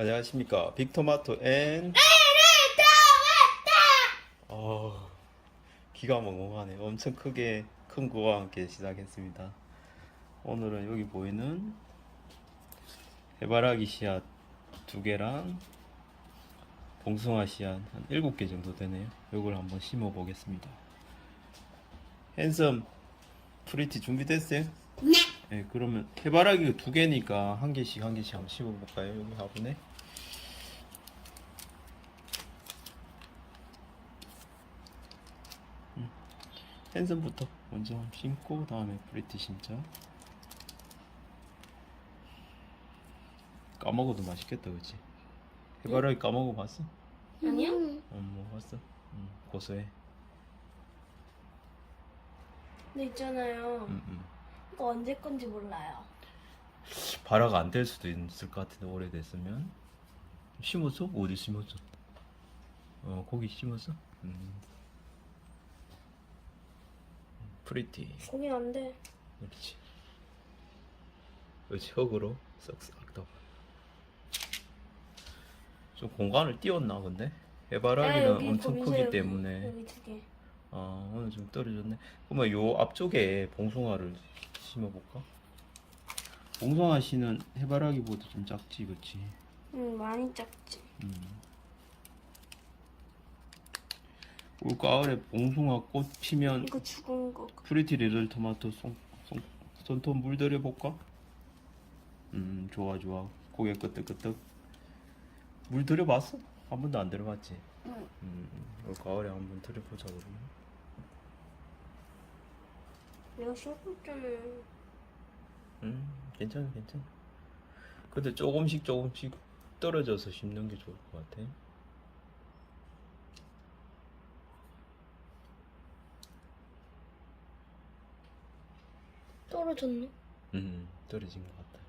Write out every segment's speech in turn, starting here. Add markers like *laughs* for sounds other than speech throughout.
안녕하십니까 빅토마토 앤 어, 기가 멍멍하네 엄청 크게 큰 거와 함께 시작했습니다 오늘은 여기 보이는 해바라기 씨앗 두 개랑 봉숭아 씨앗 한 일곱 개 정도 되네요 요걸 한번 심어 보겠습니다 핸섬 프리티 준비됐어요? 네. 네, 그러면 해바라기가 두 개니까 한 개씩 한 개씩 한번 씹어볼까요? 여기 화분에. 핸섬부터 먼저 심고 다음에 프리티 심자. 까먹어도 맛있겠다, 그치? 해바라기 까먹어 봤어? 아니요? 어, 뭐 봤어? 음, 고소해. 근데 있잖아요. 음, 음. 이거 언제 건지 몰라요. 발화가 안 될 수도 있을 것 같은데 오래됐으면 심었어? 어디 심었어? 어 거기 심었어? 음. 프리티 거긴 안 돼. 그렇지 그렇지 흙으로 싹싹 더. 좀 공간을 띄웠나 근데? 해바라기는 아, 엄청 거기서 크기 여기, 때문에 여기 두 개. 아 오늘 좀 떨어졌네 그러면 요 앞쪽에 봉숭아를 심어볼까? 봉숭아 씨는 해바라기보다 좀 작지 그치? 응, 많이 작지. 음. 올 가을에 봉숭아 꽃 피면 이거 죽은 거. 프리티 리틀 토마토 송, 송, 손톱 물들여 볼까? 음 좋아 좋아 고개 끄덕끄덕 물 들여 봤어? 한 번도 안 들어봤지? 응. 음, 올 가을에 한 번 들여보자 그러면 내가 심고 있잖아. 음 괜찮아 괜찮아 근데 조금씩 조금씩 떨어져서 심는 게 좋을 것 같아 떨어졌네. 음 떨어진 것 같다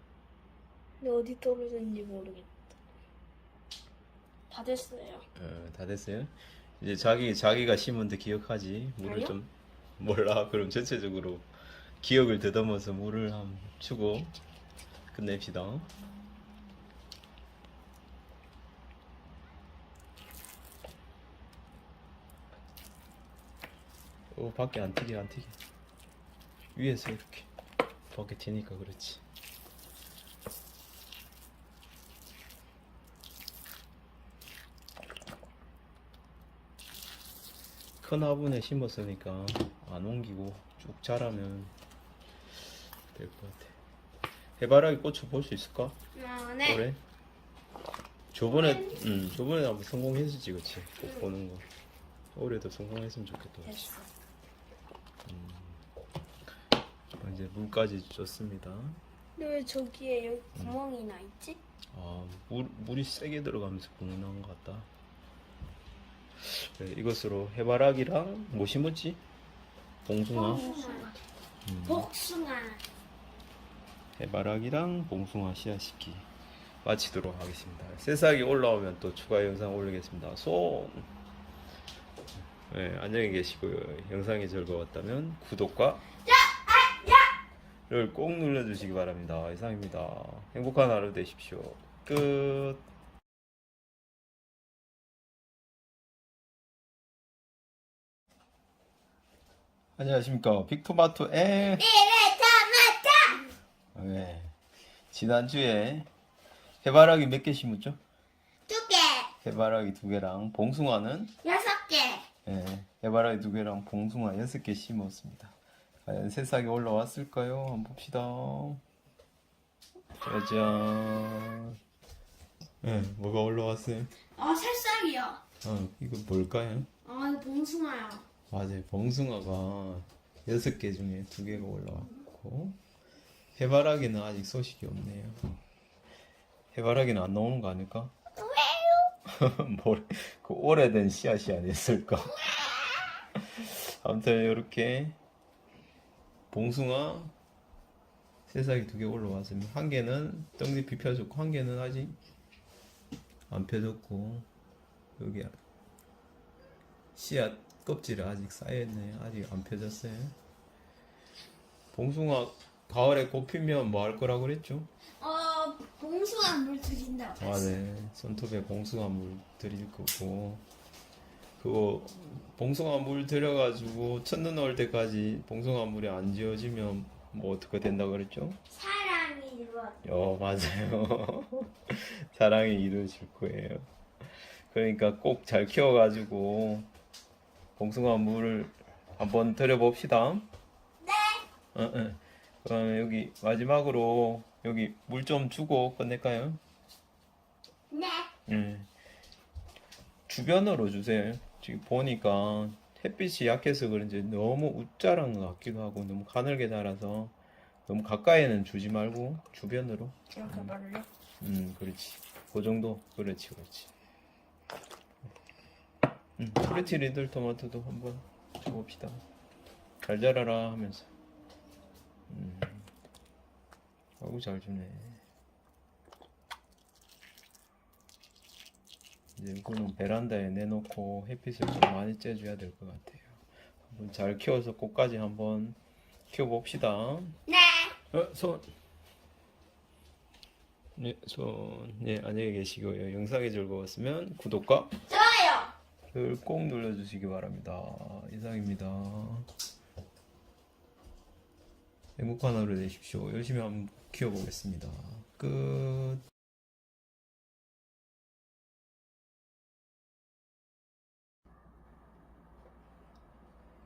근데 어디 떨어졌는지 모르겠다. 다 됐어요. 어, 다 됐어요? 이제 자기 자기가 심은데 기억하지 물을 아니요. 좀 몰라 *laughs* 그럼 전체적으로 기억을 더듬어서 물을 한번 주고 끝냅시다 오 밖에 안 튀게 안 튀게 위에서 이렇게 밖에 튀니까 그렇지 큰 화분에 심었으니까 안 옮기고 쭉 자라면 될 것 같아. 해바라기 꽃을 볼 수 있을까? 아, 네. 올해? 저번에, 음, 저번에 한번 성공했었지, 그치? 꽃 보는 거. 올해도 성공했으면 좋겠다. 그치? 됐어. 이제 물까지 줬습니다. 근데 왜 저기에 여기 구멍이 나 있지? 아, 물, 물이 세게 들어가면서 구멍 나온 것 같다. 네, 이것으로 해바라기랑 뭐 심었지? 봉숭아. 복숭아. 음. 복숭아. 해바라기랑 봉숭아 씨앗 심기 마치도록 하겠습니다. 새싹이 올라오면 또 추가 영상 올리겠습니다. 손! 네, 안녕히 계시고요. 영상이 즐거웠다면 구독과 를 꼭 눌러주시기 바랍니다. 이상입니다. 행복한 하루 되십시오. 끝. 안녕하십니까. 빅토마토 앤 네. 지난주에 해바라기 몇 개 심었죠? 두 개. 해바라기 두 개랑 봉숭아는 여섯 개. 네, 해바라기 두 개랑 봉숭아 여섯 개 심었습니다. 과연 새싹이 올라왔을까요? 한번 봅시다. 짜잔. 네, 뭐가 올라왔어요? 아, 새싹이요. 아, 이거 뭘까요? 아, 봉숭아요. 맞아요. 봉숭아가 여섯 개 중에 두 개가 올라왔고 해바라기는 아직 소식이 없네요. 해바라기는 안 나오는 거 아닐까? 왜요? *laughs* 뭘, 그 오래된 씨앗이 아니었을까? 아무튼 이렇게 봉숭아 새싹이 두 개 올라왔습니다. 한 개는 떡잎이 펴졌고 한 개는 아직 안 펴졌고 여기 씨앗 껍질이 아직 쌓여있네요. 아직 안 펴졌어요. 봉숭아 가을에 꽃 피면 뭐 할 거라 그랬죠? 어, 봉 봉숭아 물 드린다고. 아, 네. 손톱에 봉숭아 물 드릴 거고. 그거 봉숭아 물 들여가지고 첫눈 올 때까지 봉숭아 물이 안 지워지면 뭐 어떻게 된다 그랬죠? 사랑이 이루어. 어, 맞아요. *laughs* 사랑이 이루어질 거예요. 그러니까 꼭 잘 키워가지고 봉숭아 물을 한번 들여봅시다. 네. 어, 어. 그러면 여기 마지막으로 여기 물 좀 주고 끝낼까요? 네. 음. 주변으로 주세요. 지금 보니까 햇빛이 약해서 그런지 너무 웃자란 것 같기도 하고 너무 가늘게 자라서 너무 가까이는 주지 말고 주변으로. 이렇게 말을요? 음, 그렇지. 그 정도. 그렇지, 그렇지. 음, 프레티 리들 토마토도 한번 줘봅시다. 잘 자라라 하면서. 음. 아이고, 잘 주네. 이제 이거는 베란다에 내놓고 햇빛을 좀 많이 쬐줘야 될 것 같아요. 한번 잘 키워서 꽃까지 한번 키워봅시다. 네. 어, 손. 네, 손. 네, 안녕히 계시고요. 영상이 즐거웠으면 구독과 좋아요. 을꼭 눌러주시기 바랍니다. 이상입니다. 행복한 하루 되십시오. 열심히 한번 키워보겠습니다. 끝.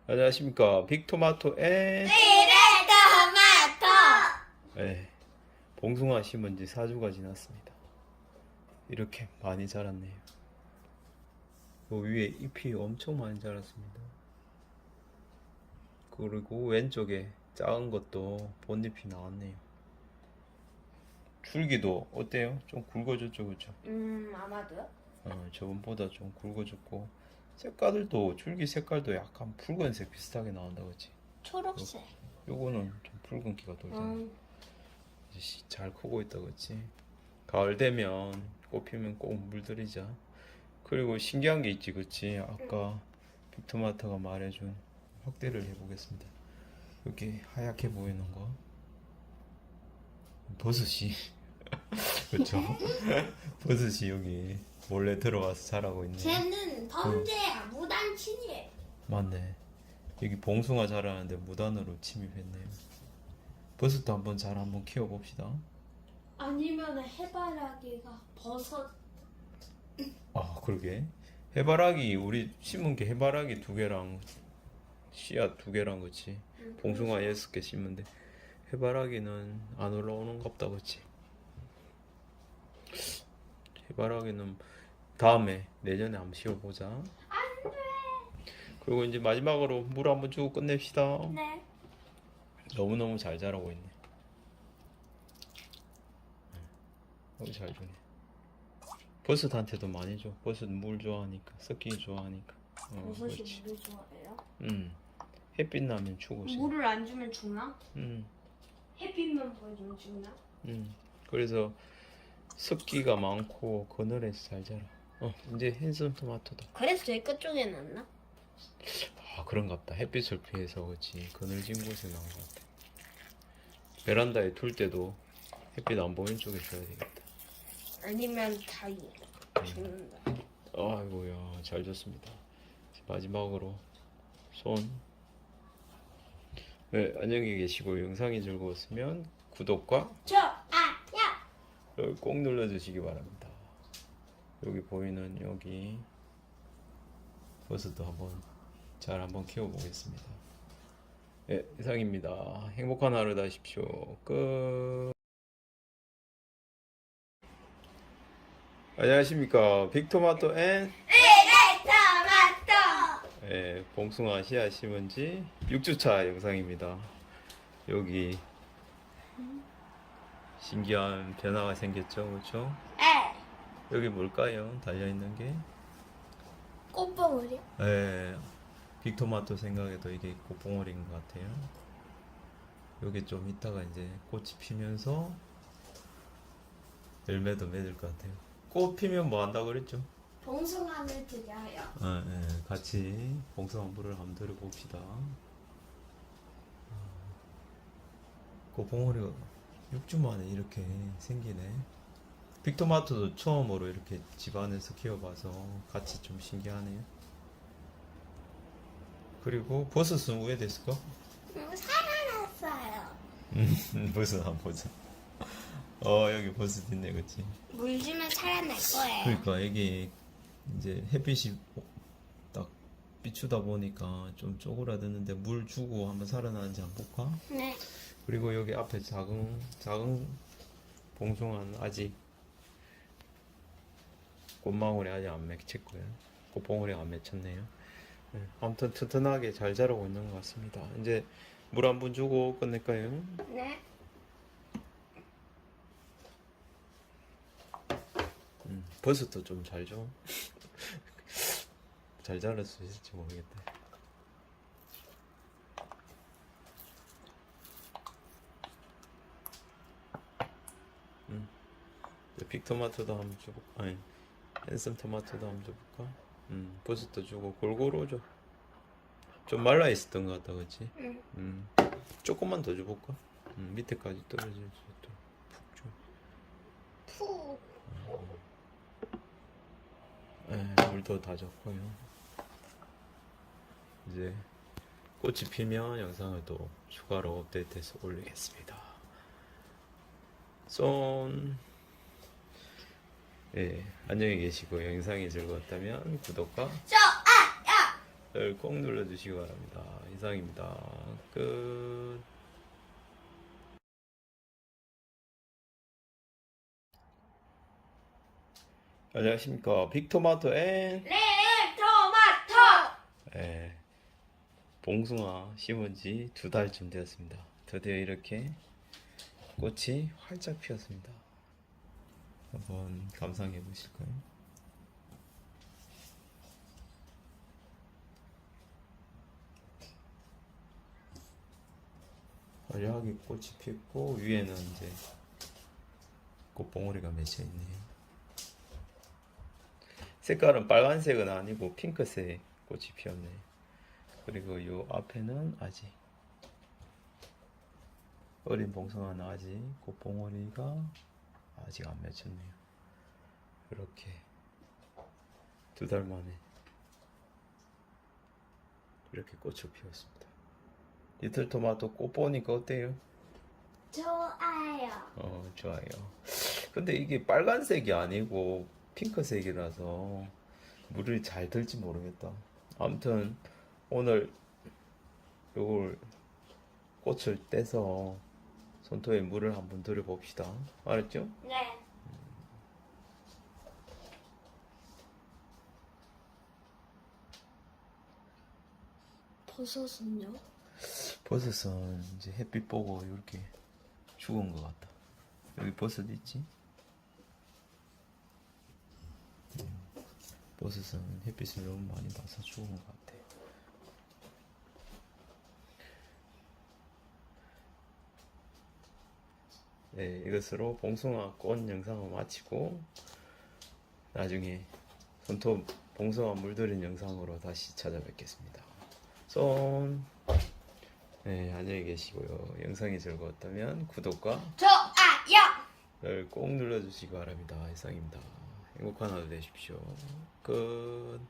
안녕하십니까. 빅토마토 앤 토마토. 네, 봉숭아 심은 지 4주가 지났습니다. 이렇게 많이 자랐네요. 그 위에 잎이 엄청 많이 자랐습니다. 그리고 왼쪽에 작은 것도 본잎이 나왔네요. 줄기도 어때요? 좀 굵어졌죠, 그죠? 음 아마도요. 어, 저번보다 좀 굵어졌고 색깔들도 줄기 색깔도 약간 붉은색 비슷하게 나온다, 그치? 초록색. 요거는 좀 붉은기가 돌잖아. 음. 이제 씨, 잘 크고 있다 그치? 가을 되면 꽃 피면 꼭 물들이자 그리고 신기한 게 있지 그치? 아까 빅토마토가 말해준 확대를 해보겠습니다 여기 하얗게 보이는 거 버섯이 *laughs* 그쵸? *laughs* 버섯이 여기 몰래 들어와서 자라고 있네 쟤는 범죄야 무단 침입. 맞네 여기 봉숭아 자라는데 무단으로 침입했네요 버섯도 한번 잘 한번 키워봅시다 아니면 해바라기가 버섯. 아, 그러게. 해바라기 우리 심은 게 해바라기 두 개랑 씨앗 두 개랑 그치? 봉숭아 여섯 개 심은데 해바라기는 안 올라오는 갑다 그치? 해바라기는 다음에 내년에 한번 씌워보자. 그리고 이제 마지막으로 물 한번 주고 끝냅시다. 네. 너무너무 잘 자라고 있네. 너무 잘 주네. 버섯한테도 많이 줘. 버섯 물 좋아하니까, 섞기 좋아하니까. 어, 버섯이 그렇지. 물을 좋아해요? 음. 햇빛 나면 싶어. 물을 안 주면 죽나? 음, 햇빛만 보여주면 죽나? 음. 그래서 습기가 많고 잘 자라. 어, 이제 흰선 토마토다. 그래서 제 끝쪽에 놨나? 아, 그런갑다. 햇빛을 피해서 그렇지. 그늘진 곳에 나온 것 같아. 베란다에 둘 때도 햇빛 안 보이는 쪽에 줘야 되겠다. 아니면 다 죽는다. 아이고야 잘 줬습니다 마지막으로 손 네, 안녕히 계시고 영상이 즐거웠으면 구독과 저, 아, 야! 를 꼭 눌러주시기 바랍니다. 여기 보이는 여기 버섯도 한번 잘 한번 키워보겠습니다. 네, 이상입니다. 행복한 하루 되십시오. 끝. 안녕하십니까. 빅토마토 앤? 토마토! 예, 봉숭아 씨앗 심은 지 6주차 영상입니다. 여기 신기한 변화가 생겼죠, 그렇죠? 에! 여기 뭘까요? 달려 있는 게? 꽃봉오리? 예, 빅토마토 생각에도 이게 꽃봉오리인 것 같아요. 여기 좀 있다가 이제 꽃이 피면서 열매도 맺을 것 같아요. 꽃 피면 뭐 한다 그랬죠? 봉숭아를 드려요. 아, 예, 같이 봉숭아 물을 한번 들어봅시다. 그 봉오리가 6주 만에 이렇게 생기네. 빅토마토도 처음으로 이렇게 집안에서 키워봐서 같이 좀 신기하네요. 그리고 버섯은 왜 됐을까? 음, 살아났어요. 음, *laughs* 버섯 안 보자. 어 여기 버섯 있네, 그렇지? 물 주면 살아날 거예요. 그러니까 여기 이제 햇빛이 딱 비추다 보니까 좀 쪼그라드는데 물 주고 한번 살아나는지 한번 볼까? 네. 그리고 여기 앞에 작은 작은 봉숭아는 아직 꽃망울이 아직 안 맺혔고요. 꽃봉오리가 안 맺혔네요. 네, 아무튼 튼튼하게 잘 자라고 있는 것 같습니다. 이제 물 한 번 주고 끝낼까요? 네. 음, 버섯도 좀잘 줘. *laughs* 잘 자랄 수 있을지 모르겠다. 음, 이제 빅토마토도 한번 줘볼까? 아니, 앤썸 토마토도 한번 줘볼까? 음, 버섯도 주고 골고루 줘. 좀 말라 있었던 것 같다? 응. 음, 조금만 더 줘볼까? 음, 밑에까지 떨어질 수 있도록 푹 줘. 푸. 네, 물도 다 줬고요. 이제 꽃이 피면 영상을 또 추가로 업데이트해서 올리겠습니다. 손. 예, 안녕히 계시고 영상이 즐거웠다면 구독과 저, 아, 야! 을꼭 눌러주시기 바랍니다. 이상입니다. 끝. 안녕하십니까. 빅토마토 앤 네, 토마토! 예, 봉숭아 심은 지 두 달쯤 되었습니다. 드디어 이렇게 꽃이 활짝 피었습니다. 한번 감상해 보실까요? 화려하게 꽃이 피었고 위에는 이제 꽃봉오리가 맺혀 있네요. 색깔은 빨간색은 아니고 핑크색 꽃이 피었네. 그리고 요 앞에는 아직 어린 봉숭아는 아직 꽃봉오리가 아직 안 맺혔네요. 이렇게 두 달 만에 이렇게 꽃을 피웠습니다. 리틀 토마토 꽃 보니까 어때요? 좋아요. 어, 좋아요. 근데 이게 빨간색이 아니고 핑크색이라서 물을 잘 들지 모르겠다. 아무튼 오늘 요걸 꽃을 떼서 손톱에 물을 한번 들여봅시다. 알았죠? 네. 버섯은요? 버섯은 이제 햇빛 보고 이렇게 죽은 것 같다. 여기 버섯 있지? 음, 버섯은 햇빛을 너무 많이 봐서 죽은 것 같아. 네, 이것으로 봉숭아 꽃 영상을 마치고 나중에 손톱 봉숭아 물들인 영상으로 다시 찾아뵙겠습니다. 손. 네, 안녕히 계시고요. 영상이 즐거웠다면 구독과 좋아요! 꼭 눌러주시기 바랍니다. 이상입니다. 행복한 하루 되십시오. 끝.